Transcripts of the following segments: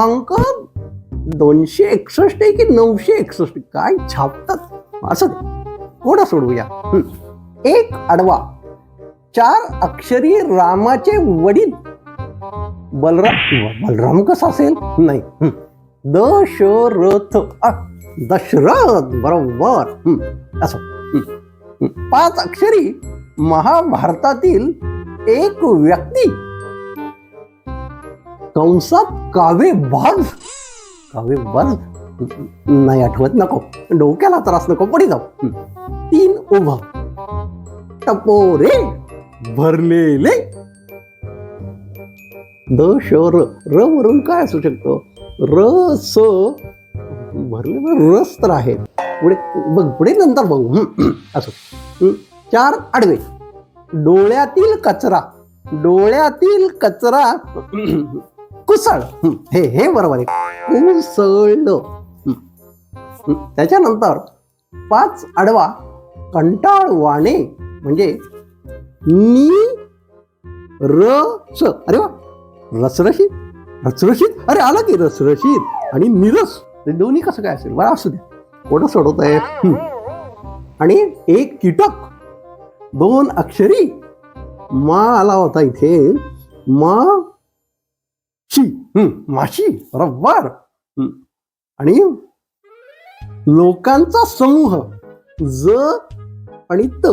क्रमांक दोनशे एकसष्ट आहे की नऊशे एकसष्ट काय छापतात? असं दे. कोणा सोडवूया? एक आडवा. चार अक्षरी रामाचे वडील. बलराम बलराम कसा असेल? नाही. दशरथ दशरथ बरोबर. असं. पाच अक्षरी महाभारतातील एक व्यक्ती कंसात कावे बाज कावे बाज नाही आठवत नको. डोक्याला त्रास नको पडी जाऊ. तीन उभं. टपोरे भरलेले. द श र वरून काय असू शकतो? र स भरलेलं रस तर आहे. पुढे बघ पुढे नंतर बघू. असो. चार आडवे. डोळ्यातील कचरा. डोळ्यातील कचरा. कुसळ. हे हे बरोबर आहे. कुसळ त्याच्यानंतर पाच आडवा कंटाळवाणे म्हणजे नी रच अरे वा रसरशीत? रसरशीत? अरे आलं की रसरशीत आणि निरस ते दोन्ही कसं काय असेल? बरं असू द्या. कोण सोडवत आहे. आणि एक कीटक दोन अक्षरी. मा आला होता इथे. मा शी माशी हं. आणि लोकांचा समूह ज आणि त.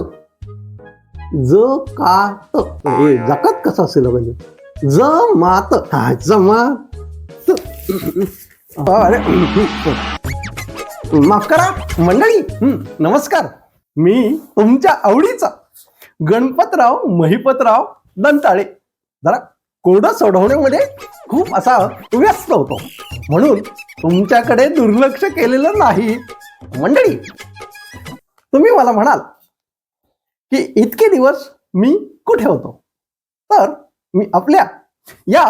ज का त. जकात कसं असेल म्हणजे ज मात हा जमात अरे. माफ करा मंडळी. नमस्कार. मी तुमच्या आवडीचा गणपतराव महिपतराव दंताळे. जरा कोडं सोडवण्यामध्ये खूप असा व्यस्त होतो. म्हणून तुमच्याकडे दुर्लक्ष केलेलं नाही. मंडळी तुम्ही मला म्हणाल की इतके दिवस मी कुठे होतो? तर मी आपल्या या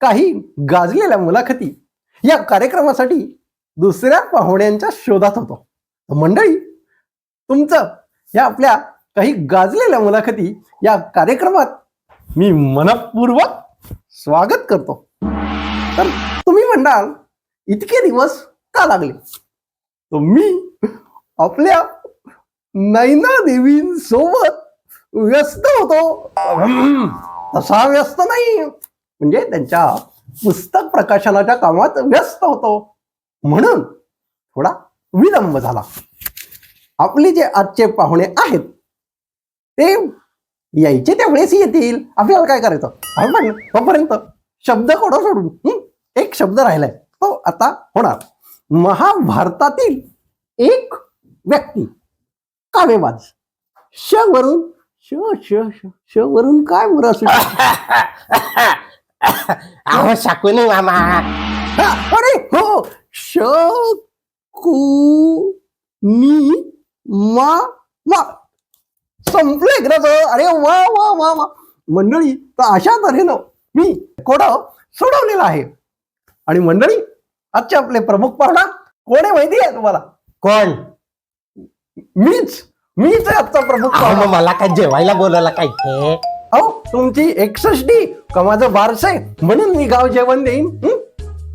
काही गाजलेल्या मुलाखती या कार्यक्रमासाठी दुसऱ्या पाहुण्यांच्या शोधात होतो. मंडळी तुमचं या आपल्या काही गाजलेल्या मुलाखती या कार्यक्रमात मी मनपूर्वक स्वागत करतो. तर तुम्ही म्हणाल इतके दिवस का लागले? तर मी आपल्या नैना देवींसोबत व्यस्त होतो. तसा व्यस्त नाही. म्हणजे त्यांच्या पुस्तक प्रकाशनाच्या कामात व्यस्त होतो. म्हणून थोडा विलंब झाला. आपले जे आजचे पाहुणे आहेत ते यायचे त्यावेळेस येतील. आपल्याला काय करायचं? आपण तोपर्यंत शब्द कोडा सोडून. हं? एक शब्द राहिलाय. तो आता होणार. महाभारतातील एक व्यक्ती कावेबाज श वरून श श श श वरून काय बरं असू? अहो शाकुनी मामा. हा, अरे हो श कु नी मा मा. संपले ग्रह अरे वा वा वा वा. मंडळी तर अशा तऱ्हेनं मी कोड सोडवलेला आहे. आणि मंडळी आजचे आपले प्रमुख पाहुणा कोण आहे माहिती आहे तुम्हाला? कोण? मीच. मीच आहे आजचा प्रमुख अहो पाहुणा. मग मला काय जेवायला बोलवलं काय इथे अहो तुमची एकसष्टी का माझं बारस म्हणून मी गाव जेवण देईन. हं?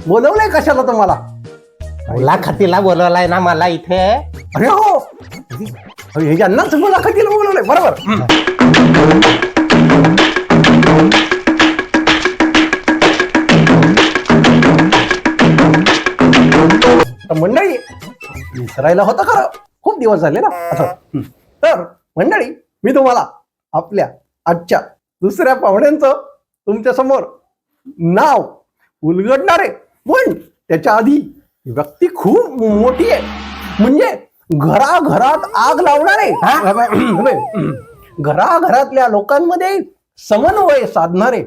बोलवलंय कशाला तुम्हाला? मुलाखतीला बोलवलाय ना मला इथे. अरे हो. अरे, हे यांनाच मुलाखतीला बोलवलंय. बरोबर. तर मंडळी विसरायला होतं खरं. खूप दिवस झाले ना. असं. तर मंडळी मी तुम्हाला आपल्या आजच्या दुसऱ्या पाहुण्यांचं तुमच्यासमोर नाव उलगडणारे पण त्याच्या आधी व्यक्ती खूप मोठी आहे. म्हणजे घराघरात आग लावणारे. घराघरातल्या लोकांमध्ये समन्वय साधणारे.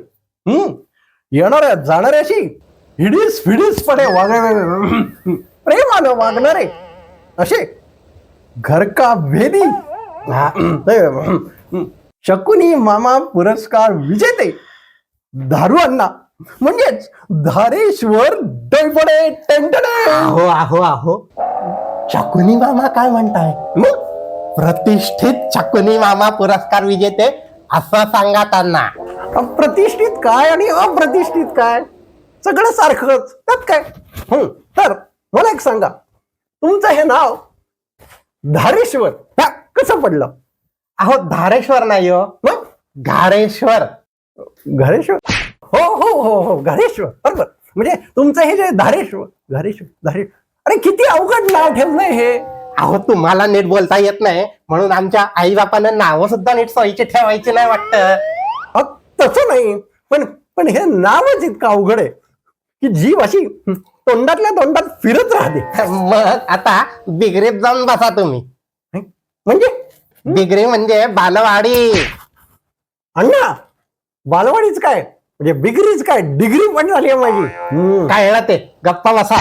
हम्म. येणाऱ्या जाणाऱ्याशी हिडीस फिडीसपणे वाग प्रेमानं वागणारे असे. घर का भेदी शकुनी मामा पुरस्कार विजेते. दारू अण्णा. म्हणजेच धारेश्वर डोईपडे टेंटडे अहो अहो अहो शाकुनी मामा काय म्हणताय? मग? प्रतिष्ठित शाकुनी मामा पुरस्कार विजेते असं सांगा त्यांना. अप्रतिष्ठित काय आणि अप्रतिष्ठित काय? सगळं सारखंच. त्यात काय? हं, तर मला एक सांगा. तुमचं हे नाव धारेश्वर ह्या कसं पडलं? अहो धारेश्वर नाही हो. मग? घारेश्वर. घरेश्वर? हो हो हो हो घरेश्वर. बरोबर. म्हणजे तुमचं हे जे धारेश्वर घरेश्वर धारेश्वर. अरे किती अवघड नाव ठेवलंय हे. अहो तुम्हाला नीट बोलता येत नाही. म्हणून आमच्या आई बापानं नावं सुद्धा नीट सोयीची ठेवायची नाही वाटतं. तसं नाही. पण पण हे नावच इतकं अवघड आहे की जीव अशी हं, तोंडातल्या तोंडात फिरत राहते. मग आता बिगरीत जाऊन बसा तुम्ही. म्हणजे? बिगरी म्हणजे बालवाडी. अण्णा बालवाडीच काय? म्हणजे बिगरीच काय? डिग्री पण झाली आहे माझी. कळलं ते. गप्पा बसा.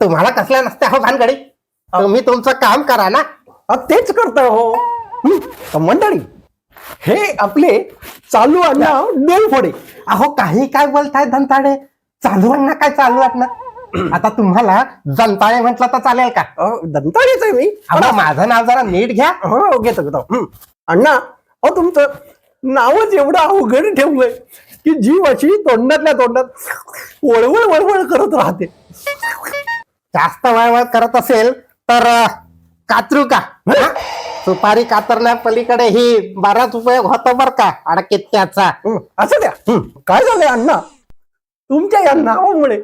तुम्हाला कसल्या नसत्या हो भानगडी? तुम्ही तुमचं काम करा ना. तेच करतोय हो. तर मंडळी हे आपले चालू अण्णा देवफोडे अहो काही काय बोलताय दंताडे चालू ना काय चालू ना आता तुम्हाला जनताळे म्हटलं तर चालेल का? दंताळीच आहे मी. अहो माझं नाव जरा नीट घ्या. हो घेतो घेतो. हं. अण्णा अहो तुमचं नावच एवढं अवघड ठेवलंय की जीव अशी तोंडातल्या तोंडात वळवळ वळवळ करत राहते. जास्त वळवळ करत असेल तर अं, कातरू का? हा? सुपारी कातरण्या पलीकडे ही बराच उपयोग होतो बर का अडकीत त्याचा हं, असं द्या. हं, काय झालंय अण्णा? तुमच्या या नावामुळे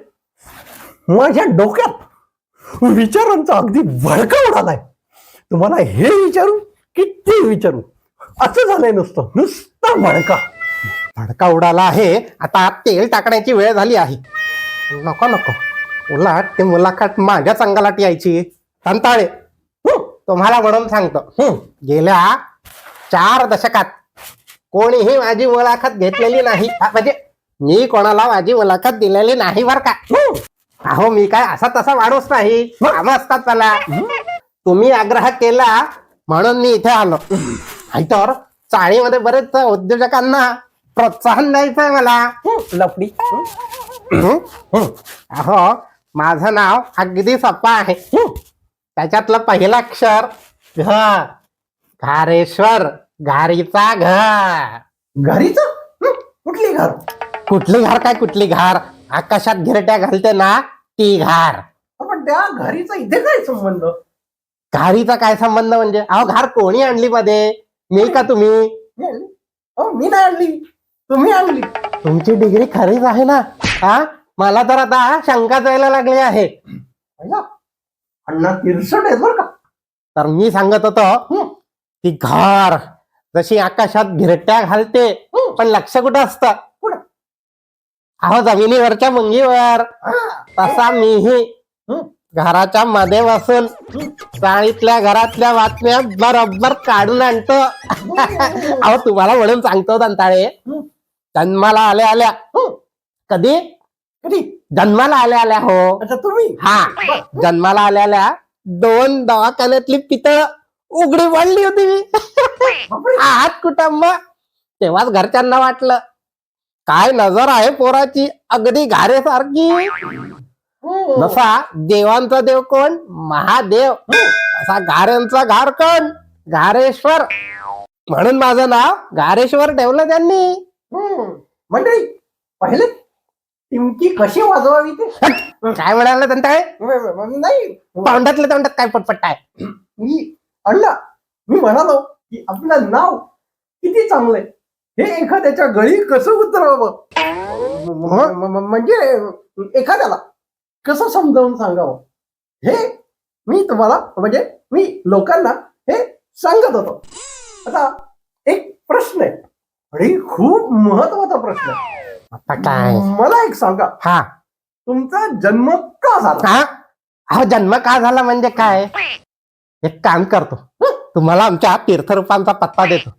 माझ्या डोक्यात विचारांचा अगदी भडका उडालाय. तुम्हाला हे विचारू की ते विचारू. असं झालंय नुसतं. नुसतं भडका भडका उडाला आहे. आता तेल टाकण्याची वेळ झाली आहे. नको नको. उलट ते मुलाखत माझ्याच अंगालाट यायची. तंताळे. हं, तुम्हाला म्हणून सांगतो. हं. गेल्या चार दशकात कोणीही माझी मुलाखत घेतलेली नाही. म्हणजे मी कोणाला माझी मुलाखत दिलेली नाही बर का? हं. अहो मी काय असा तसा वाढूच नाही. काम असतात त्याला तुम्ही आग्रह केला म्हणून मी इथे आलो. नाहीतर चाळीमध्ये बरेच उद्योजकांना प्रोत्साहन द्यायचंय मला. लपडी अहो माझं नाव अगदी सोपं आहे. त्याच्यातलं पहिलं अक्षर घ. घारेश्वर घारीचा घर घरीच? कुठली घर? कुठली घार काय कुठली घार? आकाशात घिरट्या घालते ना. ती घार. पण त्या घरीचा इथे काय संबंध? घारीचा काय संबंध म्हणजे? अहो घार कोणी आणली मध्ये? मी का तुम्ही? मी आणली? अहो मी नाही आणली. तुम्ही आणली. तुमची डिग्री खरीच आहे ना? हा मला तर आता शंका जायला लागली आहे. अण्णा तिरसट आहे बरं का. तर मी सांगत होतो हं, की घार जशी आकाशात घिरट्या घालते हं. पण लक्ष कुठं असतं? अहो जमिनीवरच्या मुंगीवर. तसा मीही. घराच्या मध्ये बसून. चाळीतल्या घरातल्या बातम्या बरोबर काढून आणतो. अहो तुम्हाला म्हणून सांगतो दंताळे. जन्माला आल्या आल्या. कधी? कधी? जन्माला आल्या आल्या हो. अच्छा तुम्ही? हा. जन्माला आल्या आल्या दोन दवाखान्यातली पितळ उघडी पडली होती मी. आहात कुटुंब. तेव्हाच घरच्यांना वाटलं काय नजर आहे पोराची? अगदी घारेसारखी. हं. जसा देवांचा देव कोण? महादेव. असा घाऱ्यांचा घार कोण? घारेश्वर. म्हणून माझं नाव घारेश्वर ठेवलं त्यांनी. हं. मंडळी पाहिले टिमकी कशी वाजवावी ते? काय म्हणाल त्यांना काय नाही. तोंडातल्या तोंडात काय पटपट आहे? मी अण्णा मी म्हणालो की आपलं नाव किती चांगलंय हे एखाद्याच्या गळी कसं उतरावं? म्हणजे एखाद्याला कसं समजावून सांगावं? हे मी तुम्हाला म्हणजे मी लोकांना हे सांगत होतो. आता एक प्रश्न आहे. आणि खूप महत्त्वाचा प्रश्न आहे. आता काय? मला एक सांगा. हा. तुमचा जन्म का झाला? हा? हा जन्म का झाला म्हणजे काय? एक काम करतो. तुम्हाला आमच्या तीर्थरूपांचा पत्ता देतो.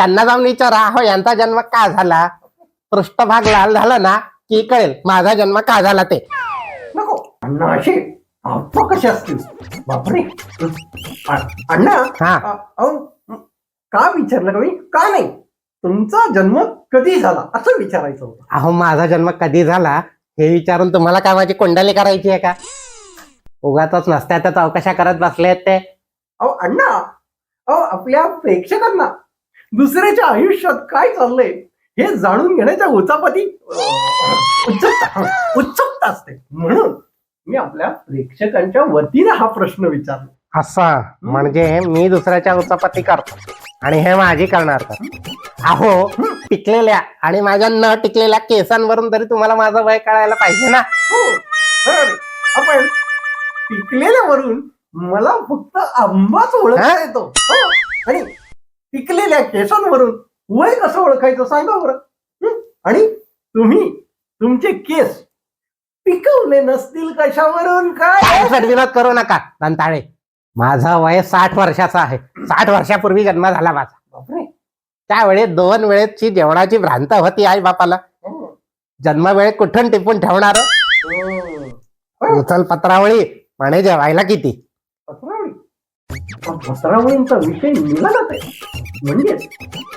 त्यांना जाऊन विचारा हो यांचा जन्म का झाला? पृष्ठभाग लाल झाला ना की कळेल माझा जन्म का झाला ते? नको. अण्णा अप्पा कसे असतील? बापरे. अ- अण्णा हा. अ- अहो, का विचारलं का मी का नाही? तुमचा जन्म कधी झाला? असं विचारायचं होतं. अहो माझा जन्म कधी झाला? हे विचारून तुम्हाला काय माझी कोंडाली करायची आहे का? उगाच नसत्या त्या चौकशा करत बसले आहेत ते. अहो अण्णा अहो आपल्या प्रेक्षकांना दुसऱ्याच्या आयुष्यात काय चाललंय हे जाणून घेण्याच्या उचापती उत्सुकता प्रेक्षकांच्या वतीनं हा प्रश्न विचारला असं म्हणजे मी दुसऱ्याच्या उचापती करतो आणि हे माझी करणार तर अहो टिकलेल्या आणि माझ्या न टिकलेल्या केसांवरून तरी तुम्हाला माझं वय कळायला पाहिजे ना हो. आपण पिकलेल्यावरून मला फक्त आंबाच ओळखता? येतो हो. आणि पिकलेल्या केसांवरून वय कसं ओळखायचं सांगा बरं? आणि तुम्ही तुमचे केस पिकवले नसतील कशावरून? काय? विनोद करू नका दंताळे. माझं वय साठ वर्षाचं आहे. साठ वर्षापूर्वी जन्म झाला माझा. बापरे. त्यावेळी दोन वेळेची जेवणाची भ्रांत होती आई बापाला. हं. जन्म वेळेत कुठून टिपून ठेवणार? हं. उचल पत्रावळी म्हणे जेवायला किती? पत्रावळींचा विषय निघालाच आहे. म्हणजे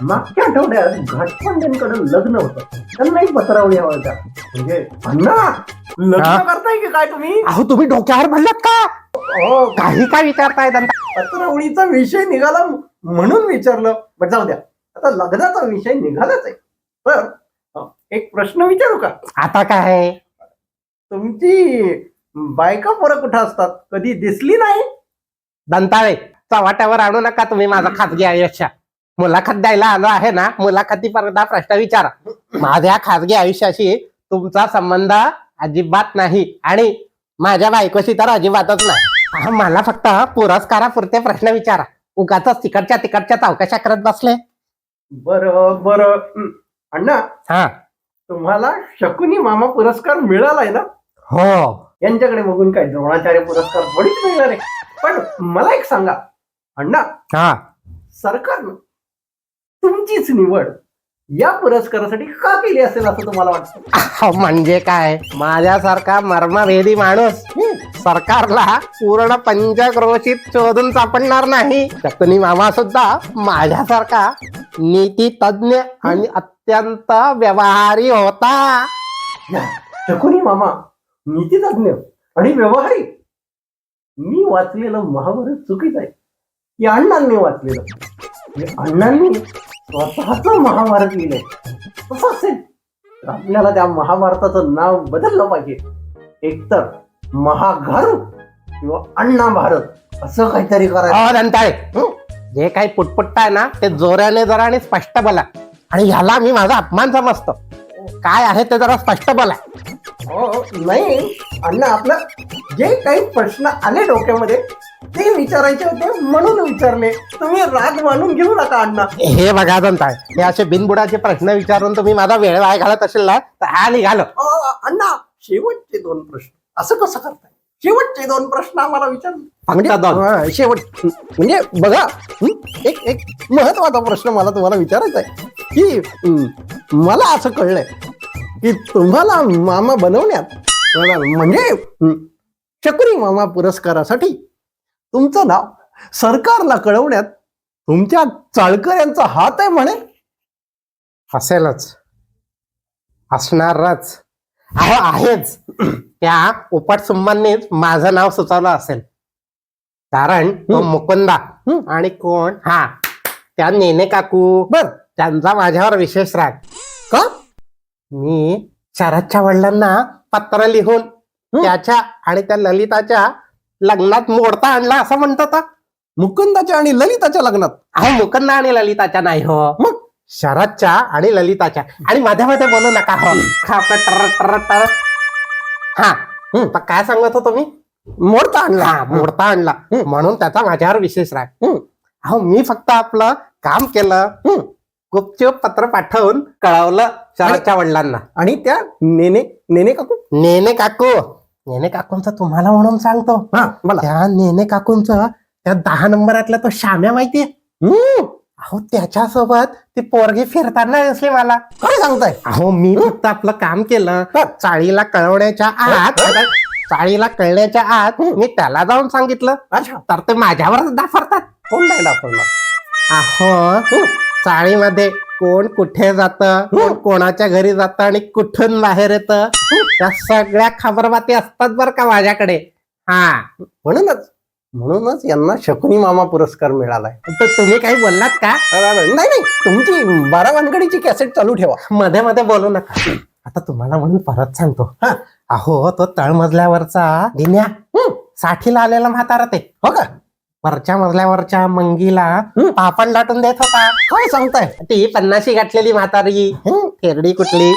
मागच्या आठवड्यात घाटपांड्यांकडे लग्न होतं. त्यांनाही पत्रावळी हवा होत्या म्हणजे अण्णा लग्न? करताय की काय तुम्ही? अहो तुम्ही डोक्यावर भरलात का? हो. काही काय विचारताय दंता? पत्रावळीचा विषय निघाला म्हणून विचारलं. बट जाऊ द्या. आता लग्नाचा विषय निघालाच आहे. अं, एक प्रश्न विचारू का? आता काय तुमची बायका पोरं कुठं असतात? कधी दिसली नाही? दंताळे चव्हाट्यावर आणू नका तुम्ही माझं खाजगी आयुष्य. मुलाखत द्यायला आलो आहे ना मुलाखती पर्यंत प्रश्न विचारा. माझ्या खाजगी आयुष्याशी तुमचा संबंध अजिबात नाही आणि माझ्या बायकोशी तर अजिबातच नाही. मला फक्त पुरस्कारापुरते प्रश्न विचारा. उगाच तिकडच्या तिकडच्या चौकशा करत बसले. बरं बरं. अण्णा हा. तुम्हाला शकुनी मामा पुरस्कार मिळालाय ना? हो. यांच्याकडे बघून काय द्रोणाचार्य पुरस्कार थोडीच मिळणार आहे? पण मला एक सांगा. अण्णा हा. सरकारनं तुमचीच निवड या पुरस्कारासाठी का केली असेल असं तुम्हाला वाटतं? अहो, म्हणजे काय? माझ्यासारखा मर्मभेदी माणूस सरकारला पूर्ण पंचक्रोशीत शोधून सापडणार नाही. शकुनी मामा सुद्धा माझ्यासारखा नीती तज्ञ आणि अत्यंत व्यवहारी होता. शकुनी मामा नीतितज्ञ आणि व्यवहारी. मी वाचलेलं महाभारत चुकीच आहे. की अण्णांनी वाचलेलं. अण्णांनी स्वतःच महाभारत लिहिलंय. कसं असेल तर आपल्याला त्या महाभारताचं नाव बदललं पाहिजे. एकतर महाभारत किंवा अण्णा भारत असं काहीतरी करायचं. दंताळे? जे काही पुटपुटताय ना ते जोराने जरा आणि स्पष्ट बोला. आणि ह्याला मी माझा अपमान समजतो. काय आहे ते जरा स्पष्ट बोला. हो नाही. अण्णा आपलं जे काही प्रश्न आले डोक्यामध्ये ते विचारायचे होते म्हणून विचारले. तुम्ही राग मानून घेऊ नका अण्णा. हे बघा दंताळे हे असे बिनबुडाचे प्रश्न विचारून तुम्ही माझा वेळ वाया घालत असेल ना तर हा निघालो. अ, अण्णा शेवटचे दोन प्रश्न. असं कसं करताय? शेवटचे दोन प्रश्न आम्हाला विचार. फक्त दोन. हा, शेवट म्हणजे बघा हं, एक एक महत्त्वाचा प्रश्न मला तुम्हाला विचारायचा आहे. की हं, मला असं कळलंय की तुम्हाला मामा बनवण्यात म्हणजे चक्री मामा पुरस्कारासाठी तुमचं नाव सरकारला कळवण्यात तुमच्या चाळकर यांचा हात आहे म्हणे. असेलच. असणारच. अहो आहेच. त्या उपटसुंबांनीच माझं नाव सुचवलं असेल. कारण तो. मुकुंदा. आणि कोण? हा. त्या नेने काकू. बर. त्यांचा माझ्यावर विशेष राग. का? मी शरदच्या वडिलांना पत्र लिहून त्याच्या आणि त्या ललिताच्या लग्नात मोडता आणला असं म्हणतात मुकुंदाच्या आणि ललिताच्या लग्नात? अहो मुकुंदा आणि ललिताच्या नाही हो. मग? शरदच्या आणि ललिताच्या. आणि मध्ये मध्ये बोलू नका हो. खा, टर, टर, टर. हा. हं, तर काय सांगत होतो मी? मोडता आणला. हा मोडता आणला. म्हणून त्याचा माझ्यावर विशेष राग. हं. अहो मी फक्त आपलं काम केलं. हं. गुपचूप पत्र पाठवून कळवलं शरदच्या वडिलांना. आणि त्या नेने नेने काकू? नेने काकू. नेने काकूंचं तुम्हाला म्हणून सांगतो. हा मला त्या नेने काकूंचं त्या दहा नंबरातला तो शाम्या माहितीये? हम्म, अहो त्याच्यासोबत ती पोरगी फिरताना दिसली मला. काय सांगताय? अहो मी फक्त आपलं काम केलं. हा. चाळीला कळवण्याच्या आत चाळीला कळण्याच्या आत मी त्याला जाऊन सांगितलं. अच्छा. तर ते माझ्यावरच दाफरतात. कोण नाही दाखवणार अहो चाळीमध्ये कोण कुठे जात कोण कोणाच्या घरी जात आणि कुठून बाहेर येत त्या सगळ्या खबरबाती असतात बर का माझ्याकडे. हा. म्हणूनच म्हणूनच यांना शकुनी मामा पुरस्कार मिळालाय. तर तुम्ही काही बोललात का? नाही नाही. तुमची बारा वानगडीची कॅसेट चालू ठेवा. मध्ये मध्ये बोलू नका. आता तुम्हाला म्हणून परत सांगतो. हा. अहो तो तळमजल्यावरचा दिन्या. साठीला आलेला म्हातारा ते. हो का? वरच्या मजल्यावरच्या मंगीला हं. पापण लाटून देत होता. काय सांगताय? ती पन्नाशी गाठलेली म्हातारी. हं, थेरडी कुठली?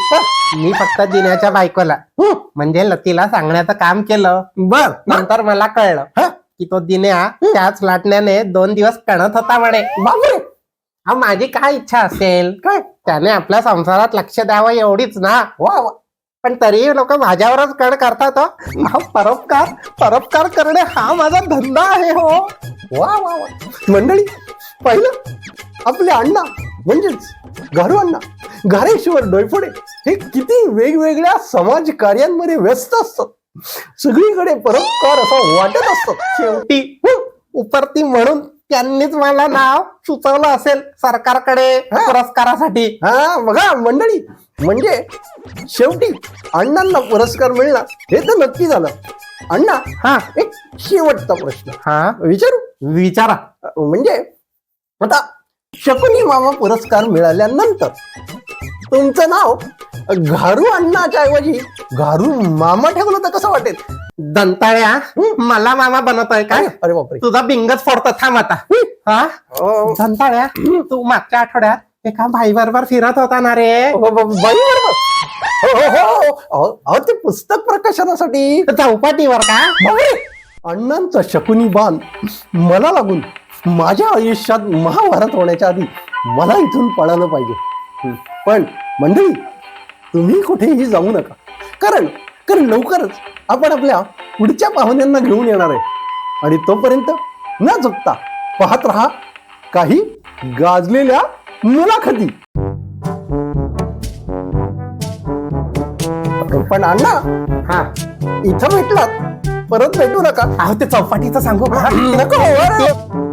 मी फक्त दिन्याच्या बायकोला. हं. म्हणजे लतीला सांगण्याचं काम केलं. बर. नंतर मला कळलं हं? की तो दिन्या त्याच लाटण्याने दोन दिवस कणत होता म्हणे. हा माझी काय इच्छा असेल? काय? त्याने आपल्या संसारात लक्ष द्यावं एवढीच ना. वा पण तरीही लोक माझ्यावरच कड करतात हो. परोपकार परोपकार करणे हा माझा धंदा आहे हो. वा वा वा. मंडळी पाहिलं? आपले अण्णा म्हणजेच घरू अण्णा घारेश्वर डोयफोडे हे किती वेगवेगळ्या समाज कार्यांमध्ये व्यस्त असतात. सगळीकडे परोपकार असा वाटत असतात शेवटी उपरती म्हणून त्यांनीच मला नाव सुचवलं असेल सरकारकडे. पुरस्कारासाठी. हा बघा मंडळी म्हणजे शेवटी अण्णांना पुरस्कार मिळणार हे तर नक्की झालं. अण्णा हा. एक शेवटचा प्रश्न. हा. विचारू? विचारा. म्हणजे आता शकुनी मामा पुरस्कार मिळाल्यानंतर तुमचं नाव घारू अण्णाच्या ऐवजी घारू मामा ठेवलं तर कसं वाटेल? दंताळ्या? मला मामा बनवतोय काय? अरे बापरे. तुझा बिंगच फोडतो थांब आता. हा? दंताळ्या? तू मागच्या आठवड्यात एका भाई बरोबर फिरत होता ना रे? बाई बरोबर हो हो हो. अहो, अहो ते पुस्तक प्रकाशनासाठी. चौपाटीवर का? बापरे. अण्णांचा शकुनी बाण मला लागून माझ्या आयुष्यात महाभारत होण्याच्या आधी मला इथून पळालं पाहिजे. हं. पण मंडळी तुम्ही कुठेही जाऊ नका. कारण कारण लवकरच आपण आपल्या पुढच्या पाहुण्यांना घेऊन येणार आहे. आणि तोपर्यंत न चुकता पाहत राहा काही गाजलेल्या मुलाखती. पण अण्णा हा. इथं भेटलात. परत भेटू नका. अहो ते चौपाटीचं सांगू का? नको.